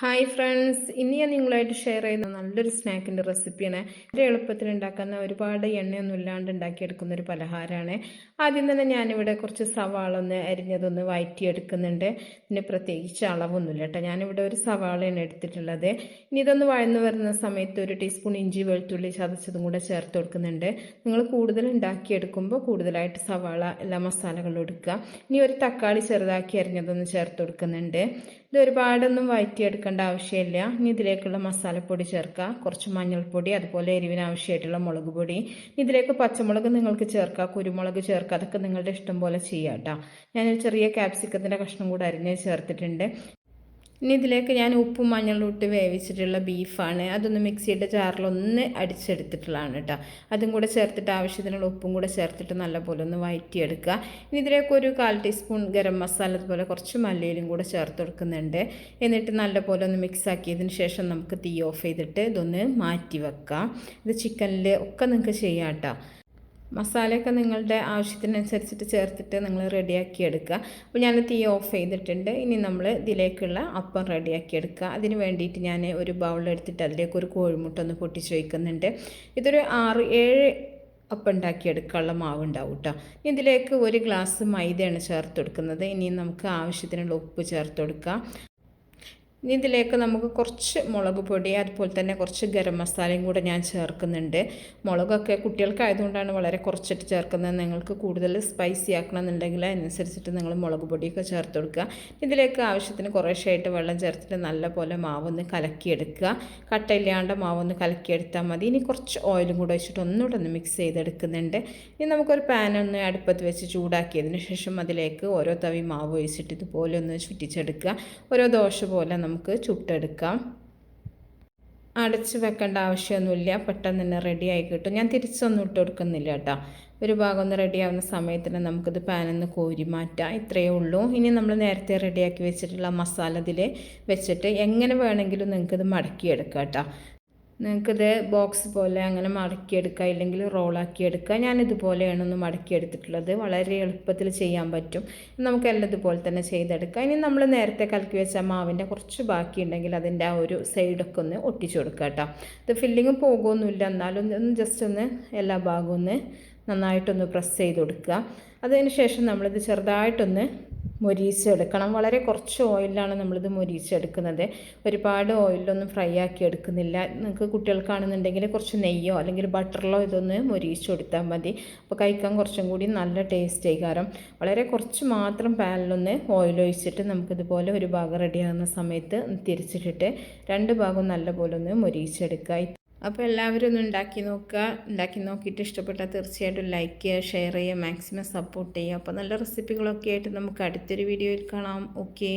Hi friends ഇന്ന് ഞാൻ നിങ്ങളായിട്ട് ഷെയർ ചെയ്യുന്ന നല്ലൊരു സ്നാക്കിന്റെ റെസിപ്പിയാണ് വളരെ എളുപ്പത്തിൽ ഉണ്ടാക്കുന്ന ഒരുപാട് എണ്ണയൊന്നും ഇല്ലാണ്ട് ഉണ്ടാക്കിയെടുക്കുന്ന ഒരു പലഹാരമാണ്. ആദ്യം തന്നെ ഞാനിവിടെ കുറച്ച് സവാള ഒന്ന് അരിഞ്ഞതൊന്ന് വയറ്റിയെടുക്കുന്നുണ്ട്. പിന്നെ പ്രത്യേകിച്ച് അളവൊന്നുമില്ല കേട്ടോ. ഞാനിവിടെ ഒരു സവാളയാണ് എടുത്തിട്ടുള്ളത്. ഇനി ഇതൊന്ന് വഴന്നു വരുന്ന സമയത്ത് ഒരു ടീസ്പൂൺ ഇഞ്ചി വെളുത്തുള്ളി ചതച്ചതും കൂടെ ചേർത്ത് കൊടുക്കുന്നുണ്ട്. നിങ്ങൾ കൂടുതൽ ഉണ്ടാക്കിയെടുക്കുമ്പോൾ കൂടുതലായിട്ട് സവാള എല്ലാ മസാലകളും എടുക്കുക. ഇനി ഒരു തക്കാളി ചെറുതാക്കി അരിഞ്ഞതൊന്ന് ചേർത്ത് കൊടുക്കുന്നുണ്ട്. ഇത് ഒരുപാടൊന്നും വഴറ്റിയെടുക്കേണ്ട ആവശ്യമില്ല. ഇനി ഇതിലേക്കുള്ള മസാലപ്പൊടി ചേർക്കുക. കുറച്ച് മഞ്ഞൾപ്പൊടി അതുപോലെ എരിവിന് ആവശ്യമായിട്ടുള്ള മുളക് പൊടി. ഇതിലേക്ക് പച്ചമുളക് നിങ്ങൾക്ക് ചേർക്കുക. കുരുമുളക് ചേർക്കുക. അതൊക്കെ നിങ്ങളുടെ ഇഷ്ടം പോലെ ചെയ്യാം കേട്ടോ ഞാനൊരു ചെറിയ ക്യാപ്സിക്കത്തിന്റെ കഷ്ണം കൂടെ അരിഞ്ഞ് ചേർത്തിട്ടുണ്ട്. ഇനി ഇതിലേക്ക് ഞാൻ ഉപ്പും മഞ്ഞളും ഇട്ട് വേവിച്ചിട്ടുള്ള ബീഫാണ്. അതൊന്ന് മിക്സിയുടെ ജാറിലൊന്ന് അടിച്ചെടുത്തിട്ടുള്ളതാണ് കേട്ടോ. അതും കൂടെ ചേർത്തിട്ട് ആവശ്യത്തിനുള്ള ഉപ്പും കൂടെ ചേർത്തിട്ട് നല്ലപോലെ ഒന്ന് വയറ്റിയെടുക്കുക. ഇനി ഇതിലേക്ക് ഒരു കാൽ ടീസ്പൂൺ ഗരം മസാല അതുപോലെ കുറച്ച് മല്ലിയിലും കൂടെ ചേർത്ത് കൊടുക്കുന്നുണ്ട്. എന്നിട്ട് നല്ലപോലെ ഒന്ന് മിക്സ് ആക്കിയതിന് ശേഷം നമുക്ക് തീ ഓഫ് ചെയ്തിട്ട് ഇതൊന്ന് മാറ്റി വെക്കാം. ഇത് ചിക്കനിൽ ഒക്കെ നിങ്ങൾക്ക് ചെയ്യാം കേട്ടോ. മസാലയൊക്കെ നിങ്ങളുടെ ആവശ്യത്തിനനുസരിച്ചിട്ട് ചേർത്തിട്ട് നിങ്ങൾ റെഡിയാക്കി എടുക്കുക അപ്പോൾ ഞാൻ തീ ഓഫ് ചെയ്തിട്ടുണ്ട്. ഇനി നമ്മൾ ഇതിലേക്കുള്ള അപ്പം റെഡിയാക്കി എടുക്കുക അതിന് വേണ്ടിയിട്ട് ഞാൻ ഒരു ബൗൾ എടുത്തിട്ട് അതിലേക്ക് ഒരു കോഴിമുട്ട ഒന്ന് പൊട്ടിച്ച് വയ്ക്കുന്നുണ്ട് ഇതൊരു ആറ് ഏഴ് അപ്പം ഉണ്ടാക്കിയെടുക്കാനുള്ള മാവ് ഉണ്ടാവും കേട്ടോ ഇതിലേക്ക് ഒരു ഗ്ലാസ് മൈദയാണ് ചേർത്ത് കൊടുക്കുന്നത്. ഇനി നമുക്ക് ആവശ്യത്തിനുള്ള ഉപ്പ് ചേർത്ത് കൊടുക്കാം. ഇനി ഇതിലേക്ക് നമുക്ക് കുറച്ച് മുളക് പൊടി അതുപോലെ തന്നെ കുറച്ച് ഗരം മസാലയും കൂടെ ഞാൻ ചേർക്കുന്നുണ്ട്. മുളകൊക്കെ കുട്ടികൾക്കായതുകൊണ്ടാണ് വളരെ കുറച്ചിട്ട് ചേർക്കുന്നത്. നിങ്ങൾക്ക് കൂടുതൽ സ്പൈസി ആക്കണമെന്നുണ്ടെങ്കിൽ അതിനനുസരിച്ചിട്ട് നിങ്ങൾ മുളക് പൊടിയൊക്കെ ചേർത്ത് കൊടുക്കുക. ഇതിലേക്ക് ആവശ്യത്തിന് കുറേശ്ശായിട്ട് വെള്ളം ചേർത്തിട്ട് നല്ല പോലെ മാവൊന്ന് കലക്കിയെടുക്കുക. കട്ടയില്ലാണ്ട് മാവൊന്ന് കലക്കിയെടുത്താൽ മതി. ഇനി കുറച്ച് ഓയിലും കൂടെ വെച്ചിട്ട് ഒന്നുകൂടെ ഒന്ന് മിക്സ് ചെയ്തെടുക്കുന്നുണ്ട്. ഇനി നമുക്കൊരു പാൻ ഒന്ന് അടുപ്പത്ത് വെച്ച് ചൂടാക്കിയതിന് ശേഷം അതിലേക്ക് ഓരോ തവി മാവ് ഒഴിച്ചിട്ട് ഇതുപോലെ ഒന്ന് ചുറ്റിച്ചെടുക്കുക. ഓരോ ദോശ പോലെ നമുക്ക് ചുട്ടെടുക്കാം. അടച്ച് വെക്കേണ്ട ആവശ്യമൊന്നുമില്ല. പെട്ടെന്ന് തന്നെ റെഡി ആയി കിട്ടും. ഞാൻ തിരിച്ചൊന്നും ഇട്ട് കൊടുക്കുന്നില്ല കേട്ടോ. ഒരു ഭാഗം ഒന്ന് റെഡി ആവുന്ന സമയത്തിന് നമുക്കിത് പാനിൽ നിന്ന് കോരി മാറ്റാം. ഇത്രയേ ഉള്ളൂ. ഇനി നമ്മൾ നേരത്തെ റെഡിയാക്കി വെച്ചിട്ടുള്ള മസാല ഇതിൽ വെച്ചിട്ട് എങ്ങനെ വേണമെങ്കിലും നിങ്ങൾക്കിത് മടക്കിയെടുക്കാം കേട്ടോ. നിങ്ങൾക്കിത് ബോക്സ് പോലെ അങ്ങനെ മടക്കിയെടുക്കുക ഇല്ലെങ്കിൽ ഞാൻ ഇതുപോലെയാണ് ഒന്ന് മടക്കിയെടുത്തിട്ടുള്ളത്. വളരെ എളുപ്പത്തിൽ ചെയ്യാൻ പറ്റും. നമുക്ക് എല്ലാം ഇതുപോലെ തന്നെ ചെയ്തെടുക്കാം. ഇനി നമ്മൾ നേരത്തെ കലക്കി വെച്ച മാവിന്റെ കുറച്ച് ബാക്കിയുണ്ടെങ്കിൽ അതിന്റെ ആ ഒരു സൈഡൊക്കെ ഒന്ന് ഒട്ടിച്ചു കൊടുക്കുക കേട്ടോ. ഇത് ഫില്ലിങ് പോകുമൊന്നുമില്ല എന്നാലും ഒന്ന് ജസ്റ്റ് ഒന്ന് എല്ലാ ഭാഗവും ഒന്ന് നന്നായിട്ടൊന്ന് പ്രസ് ചെയ്ത് കൊടുക്കുക. അതിന് ശേഷം നമ്മളിത് ചെറുതായിട്ടൊന്ന് മൊരീച്ചെടുക്കണം. വളരെ കുറച്ച് ഓയിലാണ് നമ്മളിത് മൊരീച്ചെടുക്കുന്നത്. ഒരുപാട് ഓയിലൊന്നും ഫ്രൈ ആക്കി എടുക്കുന്നില്ല. നിങ്ങൾക്ക് കുട്ടികൾക്കാണെന്നുണ്ടെങ്കിൽ കുറച്ച് നെയ്യോ അല്ലെങ്കിൽ ബട്ടറിലോ ഇതൊന്ന് മൊരീച്ച് കൊടുത്താൽ മതി. അപ്പോൾ കഴിക്കാൻ കുറച്ചും കൂടി നല്ല ടേസ്റ്റ് കാരണം വളരെ കുറച്ച് മാത്രം പാനിലൊന്ന് ഓയിൽ ഒഴിച്ചിട്ട് നമുക്കിതുപോലെ ഒരു ഭാഗം റെഡിയാകുന്ന സമയത്ത് തിരിച്ചിട്ടിട്ട് രണ്ട് ഭാഗം നല്ലപോലെ ഒന്ന് മൊരീച്ചെടുക്കുക. അപ്പോൾ എല്ലാവരും ഒന്ന് ഉണ്ടാക്കി നോക്കുക. ഉണ്ടാക്കി നോക്കിയിട്ട് ഇഷ്ടപ്പെട്ടാൽ തീർച്ചയായിട്ടും ലൈക്ക് ചെയ്യുക ഷെയർ ചെയ്യുക മാക്സിമം സപ്പോർട്ട് ചെയ്യുക. അപ്പോൾ നല്ല റെസിപ്പികളൊക്കെ ആയിട്ട് നമുക്ക് അടുത്തൊരു വീഡിയോയിൽ കാണാം. ഓക്കേ